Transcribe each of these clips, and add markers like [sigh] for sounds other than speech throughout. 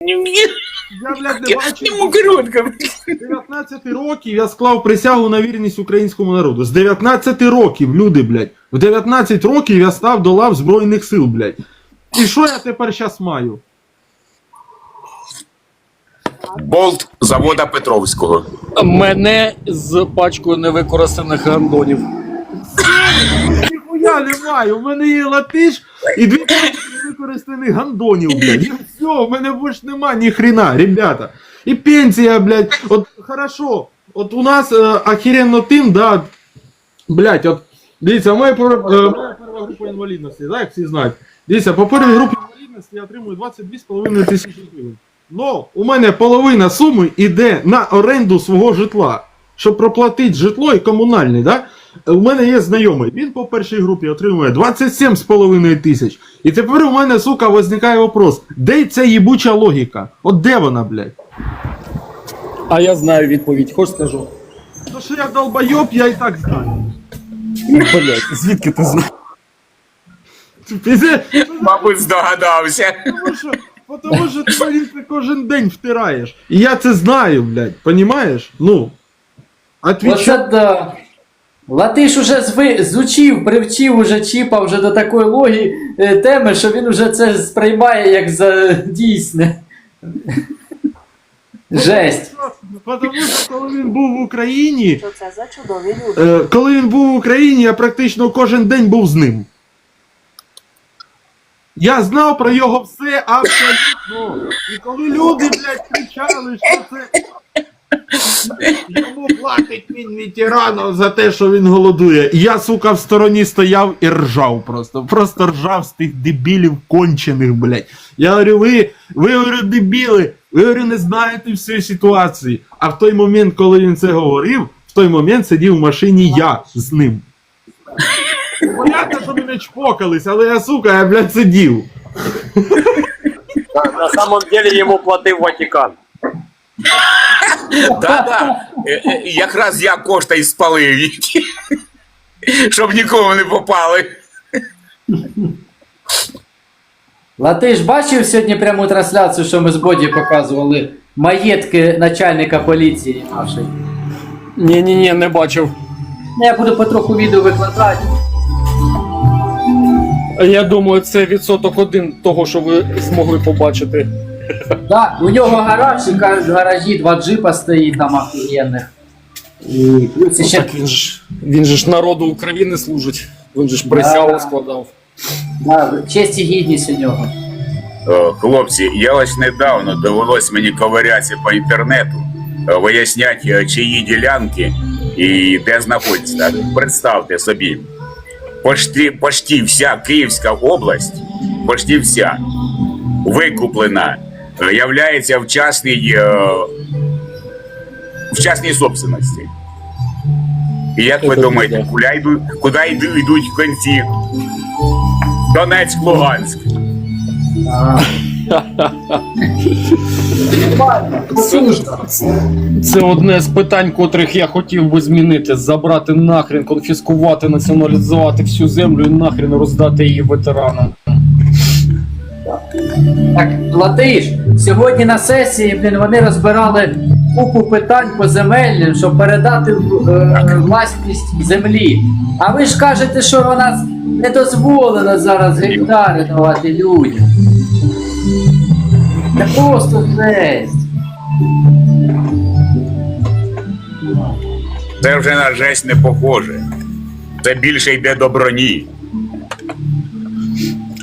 Я, блядь, не. З 19 років я склав присягу на вірність українському народу. З 19 років, люди, блядь. В 19 років я став до лав Збройних сил, блядь. І що я тепер щас маю? Болт завода Петровського. Мене з пачкою невикористаних гандонів. Ніхуя не маю, у мене є латиш і дві використаних гандонів, блядь. І все, у мене більш нема ні хрена, ребята. І пенсія, блядь, от хорошо. От у нас е, охеренно тим, да, блядь, от, дивіться, моя, пер- е, група інвалідності, да, як всі знають. Дивіться, по першій групі інвалідності я отримую 22,5 тисячі гривень. Но у мене половина суми йде на оренду свого житла, щоб проплатити житло і комунальний, да? У мене є знайомий, він по першій групі отримує 27,5 тисяч. І тепер у мене, сука, возникає вопрос, де ця їбуча логіка? От де вона, блядь? А я знаю відповідь, хоч скажу. То що я долбойоб, я і так знаю. Блять, звідки ти знаєш? Пізде, Мабуть, здогадався. Тому що, тому що ти мені це кожен день втираєш. І я це знаю, блядь, понімаєш? Ну. Отвічай. Оце да. Латиш уже зви, зучив, привчив уже чіпа вже до такої логі е, теми, що він уже це сприймає як за дійсне. Жесть. Тому що коли він був в Україні, Що це за чудові люди? е, коли він був в Україні, я практично кожен день був з ним. Я знав про його все абсолютно. І коли люди, блядь, кричали, що це. [laughs] Йому платить він ветерану за те, що він голодує. І я, сука, в стороні стояв і ржав просто. Просто ржав з тих дебілів кончених, блядь. Я говорю, ви, ви говорю, дебіли, ви говорю, не знаєте всієї ситуації. А в той момент, коли він це говорив, в той момент сидів в машині я з ним. Понятно, що ми не чпокались, але я, сука, я, блядь, сидів. На самом деле ему платив Ватикан. Да-да. Е, е, Якраз я кошта і спалив їх. Щоб нікому не попали. Латиш бачив сьогодні пряму трансляцію, що ми з Боді показували маєтки начальника поліції нашої. Ні-ні-ні, не бачив. Ну, Я буду потроху відео викладати. Я думаю, це відсоток один того, що ви змогли побачити. Да, у нього гараж, і кажуть, в гаражі два джипа стоїть там офігенних. І плюс ще Так він ж він же ж народу України служить. Він же ж присягу Да. складав. да, честь і гідність у нього. О, Хлопці, я ось недавно довелось мені ковирятися по інтернету, е, виясняти, е, чиї ділянки і де знаходяться. Представте собі, почти, почти вся Київська область, почти вся викуплена, е, являється в частній, е, в частній собственності. І як ви думаєте, куди йдуть, куди йду- йдуть в кінці? Донецьк, Луганськ. Це одне з питань, котрих я хотів би змінити: забрати нахрен, конфіскувати, націоналізувати всю землю і нахрен роздати її ветеранам. Так, Латиш, сьогодні на сесії блін, вони розбирали купу питань по земельним, щоб передати е, власність землі. А ви ж кажете, що вона не дозволено зараз гектари давати людям. Це просто жесть. Це вже на жесть не похоже. Це більше йде до броні.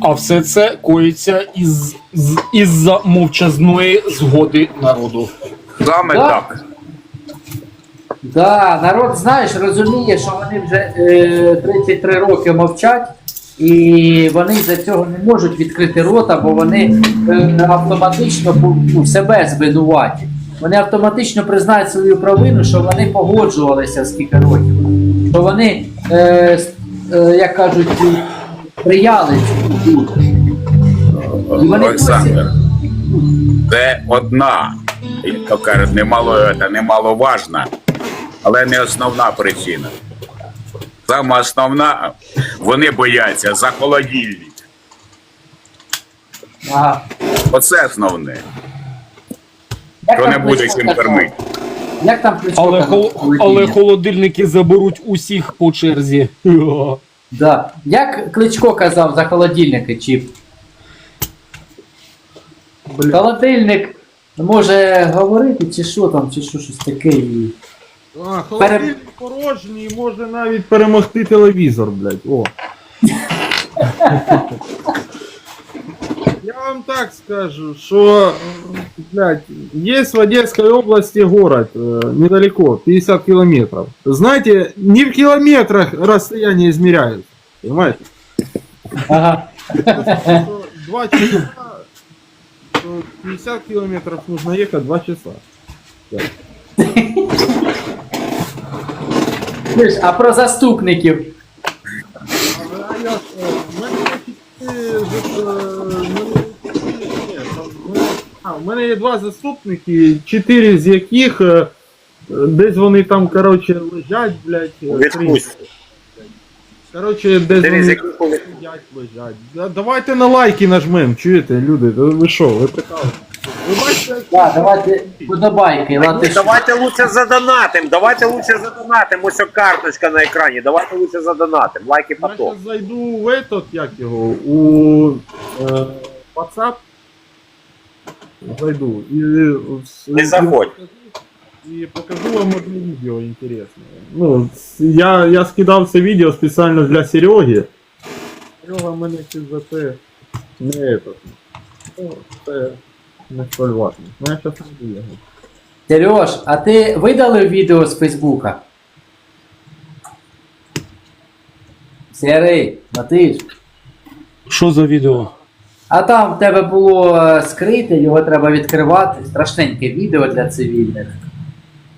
А все це коїться із, з, із-за мовчазної згоди народу. Саме Да. так. Да, народ, знаєш, розуміє, що вони вже е, 33 роки мовчать, і вони за цього не можуть відкрити рота, бо вони е, автоматично ну, себе звинуватять. Вони автоматично признають свою провину, що вони погоджувалися скільки років, що вони, е, с- е, як кажуть, прияли цю дію. І вони Олександр. Це одна, як то кажуть, немало, та немаловажна, але не основна причина. Саме основна, вони бояться за холодильник. Ага. Оце основне. Як там не буде чим кормити. Як там Кличко Але, казав? хол... але холодильники заберуть усіх по черзі. [laughs] Да. Як Кличко казав за холодильники, Чіп? Блядь. Холодильник може говорити, чи що там, чи що щось таке. І... А, холодильник порожній і може навіть перемогти телевізор, блядь. О. [laughs] Я вам так скажу, что, блядь, есть в Одесской области город, э, недалеко, 50 километров. Знаете, не в километрах расстояние измеряют. Понимаете? Ага. Два часа, что 50 километров нужно ехать два часа. Слиш, А про заступників. А я ж, е, в мене є чотири, е, а, в мене є два заступники, чотири з яких е, десь вони там, коротше, лежать, блядь. е, Відпустці. Коротше, десь Через вони сидять, лежать. Да, Давайте на лайки нажмем, чуєте, люди, та ви що, ви прикалуєте? Ви бачите, Да, давайте подобайки, лати. Давайте лучше задонатим, давайте лучше задонатим. Ось о карточка на екрані. Давайте лучше задонатим. Лайки Я потом. сейчас зайду в этот, як його, у е, WhatsApp. Зайду. І, Не заходь. І покажу вам одне відео інтересне. Ну, с- я, я скидав це відео спеціально для Сереги. Серега мене за це не этот. Ну, це не столь важно. Ну, я зараз не його. Сереж, а ти видалив відео з Фейсбука? Серий, Матиш. Що за відео? А там в тебе було е, скрите, його треба відкривати. Страшненьке відео для цивільних.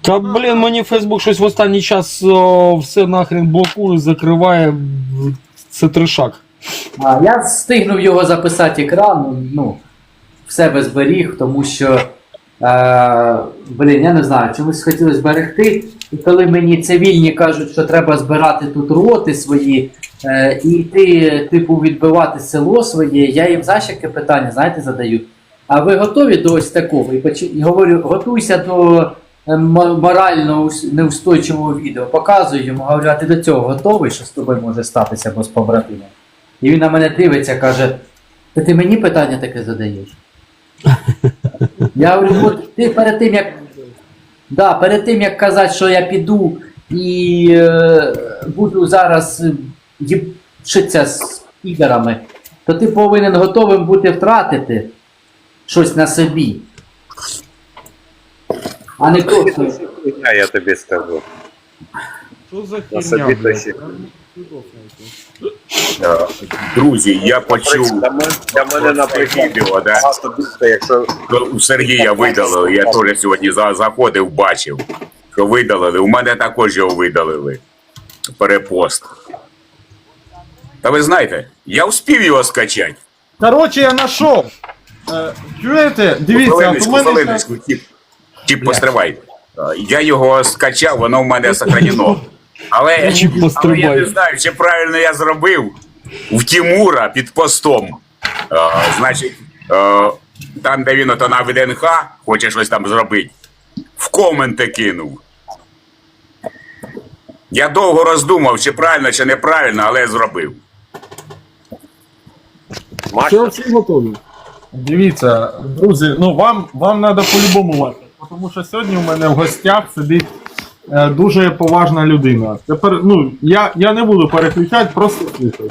Та блін, мені Фейсбук щось в останній час о, все нахрен блокує, закриває. Це тришак. А, я встигнув його записати екран, ну, в себе зберіг, тому що, е, блін, я не знаю, чомусь хотілося зберегти. І коли мені цивільні кажуть, що треба збирати тут роти свої е, і йти, типу, відбивати село своє, я їм яке питання, знаєте, задаю. А ви готові до ось такого? І, поч... і говорю, готуйся до е, морально неустойчивого відео. Показую йому, говорю, а ти до цього готовий, що з тобою може статися або з побратимом? І він на мене дивиться, каже: Та ти мені питання таке задаєш? [laughs] Я говорю, от ти перед тим, як. Да, перед тим, як казати, що я піду і е, буду зараз е, з ігорами, то ти повинен готовим бути втратити щось на собі. А не просто. Я, я тобі скажу. Що за На херня, Друзі, я почув Для мене, наприклад, відео, да? якщо у Сергія видалили, я теж сьогодні заходив, бачив, що видалили. У мене також його видалили. Перепост. Та ви знаєте, я успів його скачати. Короче, я знайшов. Е, чуєте? Дивіться, у мене тіп постривай. Е, Я його скачав, воно в мене сохранено. Але, але я не знаю, чи правильно я зробив в Тімура під постом. Е, значить, е, там, де він ото на ВДНХ, хоче щось там зробити, в коменти кинув. Я довго роздумав, чи правильно, чи неправильно, але зробив. Все, всі готові. Дивіться, друзі, ну вам, вам треба по-любому лайкати, тому що сьогодні у мене в гостях сидить дуже поважна людина. Тепер, ну, я, я не буду переключати, просто слухайте.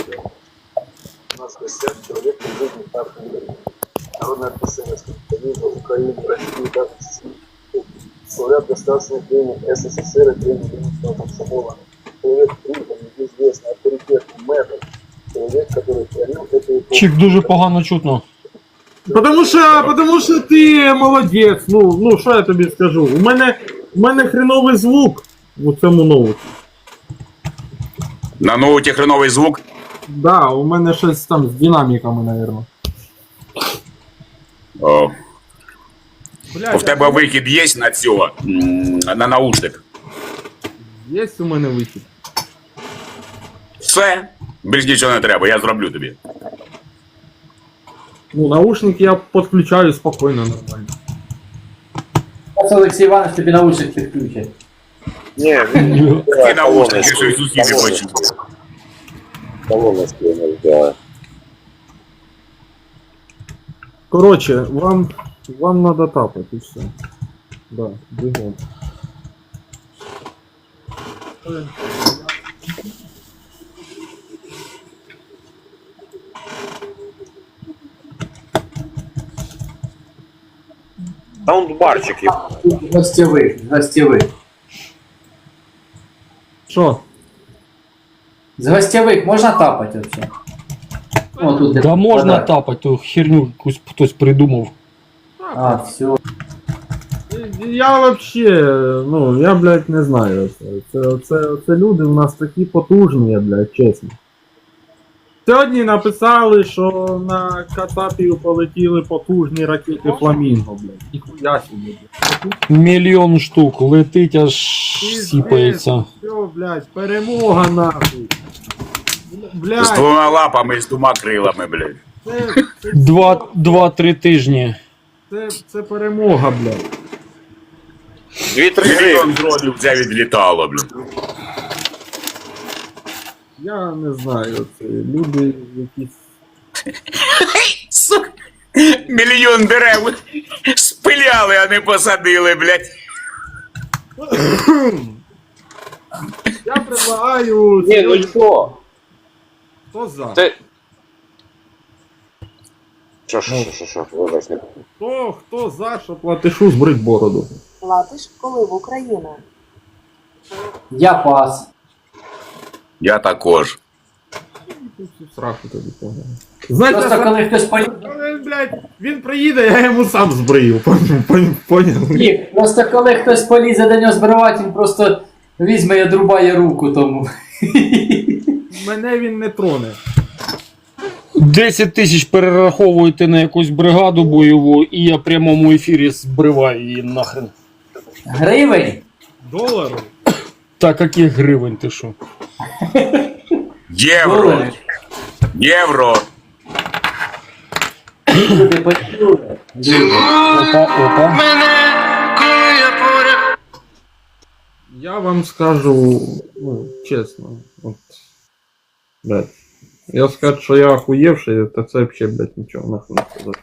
У нас в гостях человек из жизни Тарта Народное представительство Союза Украины, России, даже Славят государственных пленных СССР и пленных Ленинского комсомола. Человек признанный, известный, авторитетный, мэтр. Человек, который творил эту эпоху. Чик дуже погано чутно. Потому що, потому що ти молодець. Ну, ну що я тобі скажу? У мене, у мене хреновий звук у цьому ноуті. На ноуті хреновий звук. Да, у мене щось там з динаміками, напевно. О, Блядь, в тебе вихід є на цього, м, на наушник. Є у мене вихід. Все, більш нічого не треба, я зроблю тобі. Ну, наушник я підключаю спокійно, нормально. Зараз Олексій Іванович тобі наушник підключить. Ні, Ти наушники, що й сусіди почули. Колоночки не вдягає. Короче, вам, вам надо тапать и все. Да, бегом. Саундбарчик є. Гостєвих, гостєвих. Що? З гостєвих можна тапати оце? О, тут де Да можна квадрат. тапати, ту херню якусь хтось придумав. А, все. Я вообще, ну, я, блядь, не знаю. Це, це, це, це люди у нас такі потужні, блядь, чесно. Сьогодні написали, що на Кацапію полетіли потужні ракети Фламінго, блядь. Ніхуя собі, блядь. Мільйон штук летить, аж сіпається. Все, блядь, перемога нахуй. З Блядь, двома лапами і з двома крилами, блядь. це, це, Два, два-три тижні. це, це перемога, блядь. Дві-три Мільйон дронів вже відлітало, блядь. Я не знаю, це люди якісь. Сука. Мільйон дерев спиляли, а не посадили, блядь. Я предлагаю. Ні, ну що? Хто за? Ти... Що, що, що, що, що, вибач, не Хто, хто за, що платишу збрить бороду? Латиш, коли в Україну. Я пас. Я також. Тобі погано. Знаєте, Просто коли хтось поліз. він, блядь, він приїде, я йому сам збрию. Пон- пон- Поняв? Ні, просто коли хтось полізе до нього збривати, він просто візьме і одрубає руку тому. Мене він не троне. 10 тисяч перераховуєте на якусь бригаду бойову, і я в прямому ефірі збриваю її нахрен. Гривень? Долару? Так, яких гривень ти що? Євро. Долари? Євро. Люди почули. Люди. Опа, опа. Я вам скажу, ну, чесно. От, блядь. Я скажу, що я охуєвший, то це взагалі, блядь, нічого нахуй не сказати.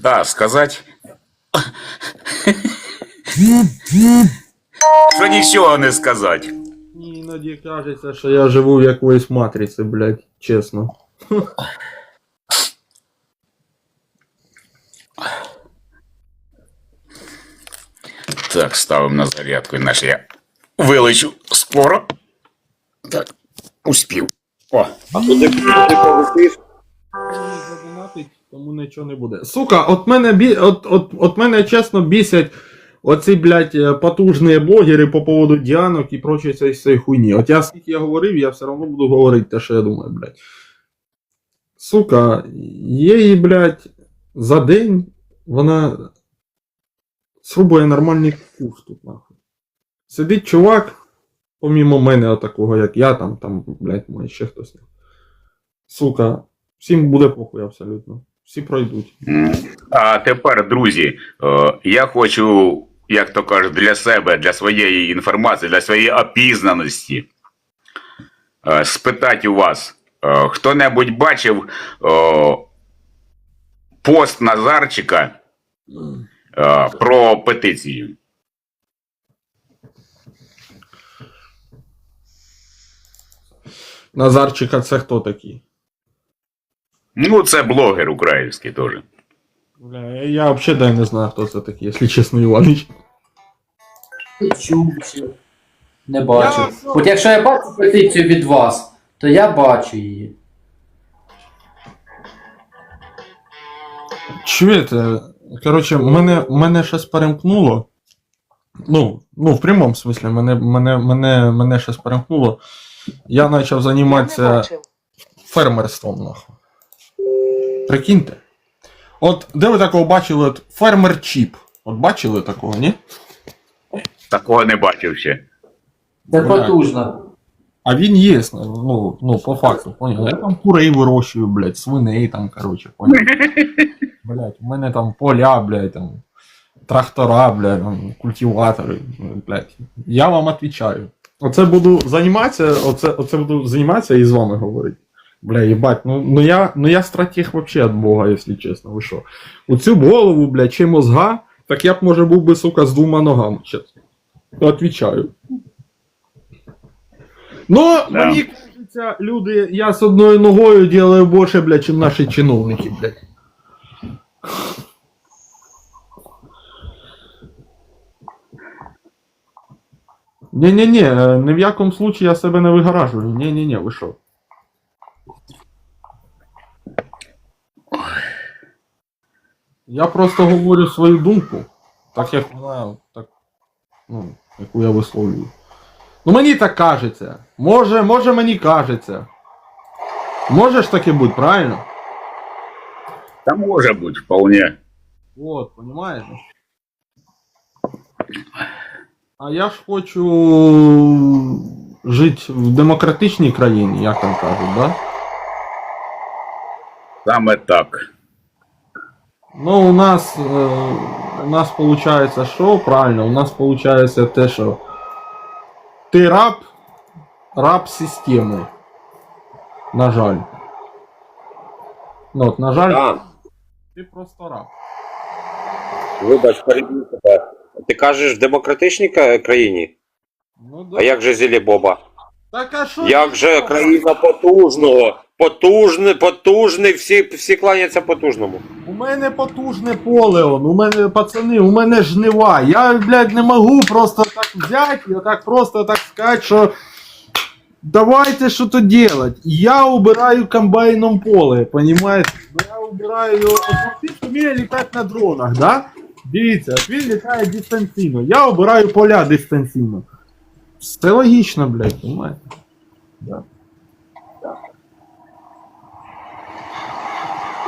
Да, сказать. Що нічого не сказати. Іноді кажеться, що я живу в якоїсь матриці, блядь, чесно. Так, ставимо на зарядку, іначе я вилечу скоро. Так, успів. О, А туди ти полетиш? тому нічого не буде. Сука, от мене бі... от, от, от мене чесно бісять оці, блядь, е, потужні блогери по поводу діанок і прочої цієї хуйні. От я скільки я говорив, я все одно буду говорити те, що я думаю, блядь. Сука, її, блядь, за день вона срубує нормальний куш тут, нахуй. Сидить чувак, помімо мене, отакого, як я, там, там, блядь, може ще хтось. Сука, всім буде похуй абсолютно. Всі пройдуть. А тепер, друзі, е, я хочу, як то кажуть, для себе, для своєї інформації, для своєї опізнаності е, спитати у вас, е, хто-небудь бачив е, пост Назарчика про петицію? Назарчика, це хто такий? Ну, це блогер український теж. Бля, я, я взагалі не знаю, хто це такий, якщо чесно, Іванович. Чув, чув. Не бачу. Я- От якщо я бачу петицію від вас, то я бачу її. Чуєте? Коротше, мене, мене щось перемкнуло. Ну, ну, в прямому смислі, мене, мене, мене, мене щось перемкнуло. Я почав Я не займатися бачив. фермерством, нахуй. Прикиньте. От де ви такого бачили? От фермер чіп. От бачили такого, ні? Такого не бачив ще. Це потужно. А він є, ну, ну, по факту, понял. Я там курей вирощую, блядь, свиней там, короче, понял. Блядь, у мене там поля, блядь, там. трактора, блядь, там, культиватори, блядь. Я вам отвечаю. Оце буду займатися, оце, оце буду займатися і з вами говорити. Бля, їбать, ну, ну я, ну я стратег вообще от Бога, якщо чесно, ви що. У цю голову, блядь, чи мозга, так я б, може, був би, сука, з двома ногами, чесно. Отвічаю. Ну, Да. мені кажеться, люди, я з одною ногою делаю більше, блядь, чим наші чиновники, блядь. Ні-ні-ні, е, ні в якому случаї я себе не вигаражую. Ні-ні-ні, ви що? Я просто говорю свою думку, так як вона, так, ну, яку я висловлюю. Ну мені так кажеться. Може, може мені кажеться. Може ж таки бути, правильно? Та може бути, вполне. Вот, понимаете? А я ж хочу жити в демократичній країні, як там кажуть, да? Саме так. Ну, у нас, е, у нас получается що? Правильно, у нас получается те, що ти раб, раб системи. На жаль. Ну, от, на жаль, Так, ти просто раб. вибач, перебив тебе. Ти кажеш в демократичній країні? Ну, да. А як же Зілі Боба? Так, а що Як же країна потужного? Потужний, потужний, всі, всі кланяться потужному. У мене потужне поле, он, у мене пацани, у мене жнива. Я, блядь, не можу просто так взяти і отак просто так сказати, що давайте що-то делать. Я убираю комбайном поле, понимаете? Ну, Я убираю його. Він вміє літати на дронах, да? Дивіться, він літає дистанційно. Я обираю поля дистанційно. Це логічно, блядь, понимаете? Да.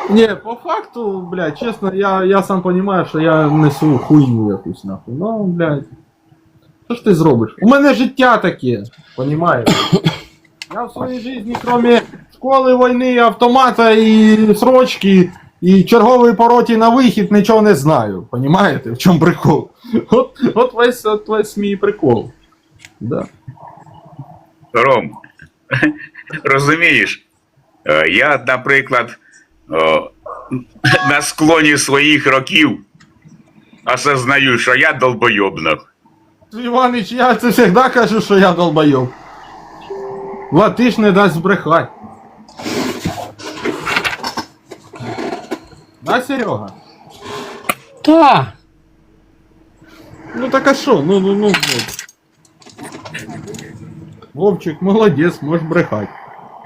Не, по факту, блядь, честно, я, я сам понимаю, що я несу хуйню якусь нахуй. Ну, блядь. Що ж ти зробиш? У мене життя таке, понімаєш? Я в своїй житті, кроме школи, війни, автомата і срочки, і чергової пороті на вихід, нічого не знаю. Понімаєте? В чому прикол? От, от весь, от весь мій прикол. Да. Ром, [laughs] розумієш, е, я, наприклад, о, [laughs] на склоні своїх років осознаю, що я долбойобнах. Іванич, я це завжди кажу, що я долбойов. Латиш не дасть збрехати. Да, Серега? Та! Ну так а що? Ну, ну, ну. ну. Вовчик, молодець, можеш брехати.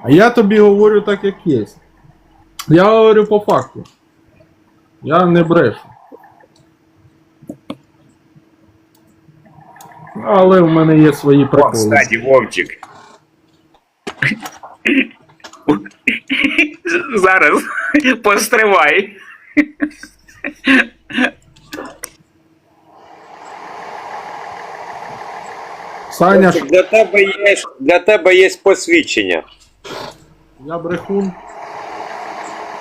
А я тобі говорю так, як є. Я говорю по факту. Я не брешу. Але в мене є свої О, приколи. кстати, Вовчик. Зараз постривай. Саня, Для тебе є, для тебе є посвідчення. я брехун.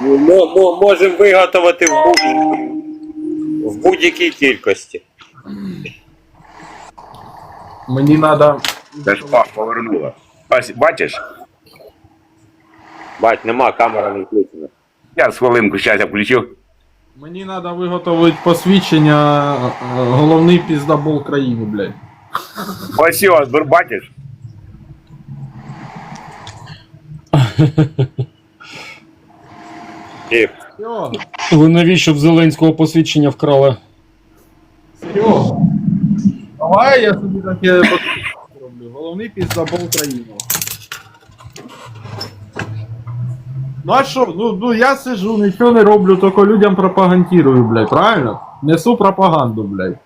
Можемо виготовити в будь- в будь-якій кількості. Мені треба. Це ж пах повернула. Бачиш? Бать, нема, камера не включена. Я з хвилинку зараз я включу. Мені треба виготовити посвідчення е, головний піздабол країни, блядь. Ось його, бачиш? [laughs] І Серега, Ви навіщо в Зеленського посвідчення вкрали? Серега. Давай я собі таке посвідчення роблю. Головний піздабол країни. Ну а що, ну, ну я сижу, нічого не роблю, тільки людям пропагандирую, блядь, правильно? Несу пропаганду, блядь.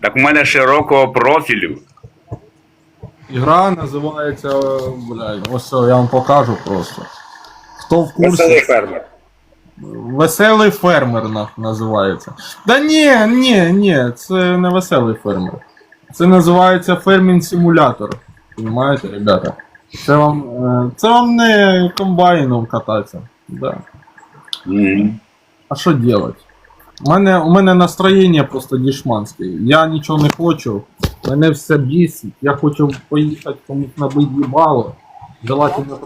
Так у мене широкого профілю. Ігра називається, блядь, ось я вам покажу просто. Хто в курсі? веселий фермер. Веселий фермер на- називається. Да ні, ні, ні, це не веселий фермер. Це називається фермінг симулятор. Понимаєте, ребята? Це вам, е, це вам не комбайном кататися. Да. М. А що делать? У мене, у мене настроєння просто дішманське. Я нічого не хочу. Мене все бісить. Я хочу поїхати комусь на їбало. Желательно.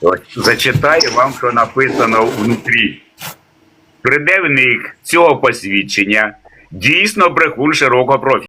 От, Зачитаю вам, що написано внутрі. Придивник цього посвідчення дійсно брехун широкого профілю.